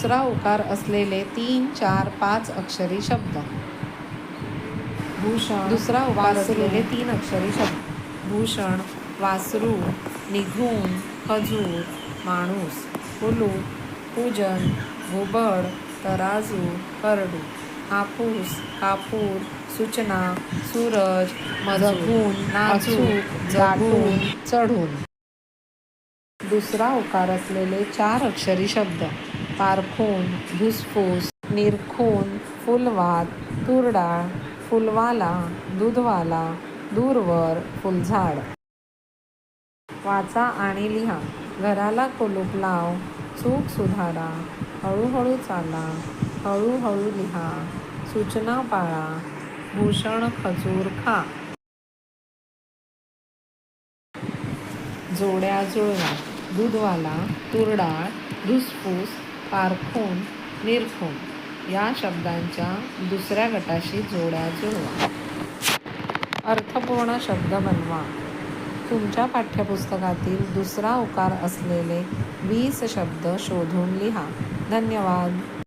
दुसरा उकार असलेले तीन चार पाच अक्षरी शब्द. भूषण दुसरा उकार असलेले तीन अक्षरी शब्द. भूषण वासरू निघून खजूर माणूस कुलूप पूजन घुबड तराजू करडू हापूस कापूर सूचना सूरज मजगून नाचूक जगून चढून. दुसरा उकार असलेले चार अक्षरी शब्द. पारखून धुसफूस निरखून फुलवात तुरडाळ फुलवाला दूधवाला दूरवर फुलझाड. वाचा आणि लिहा. घराला कुलूप लाव. चूक सुधारा. हळूहळू चाला. हळूहळू लिहा. सूचना पाळा. भूषण खजूर खा. जोड्या जुळवा दूधवाला तुरडाळ धुसफूस पारखून निरखून या शब्दांच्या दुसऱ्या गटाशी जोड्या जुळवा अर्थपूर्ण शब्द बनवा. तुमच्या पाठ्यपुस्तकातील दुसरा उकार असलेले वीस शब्द शोधून लिहा. धन्यवाद.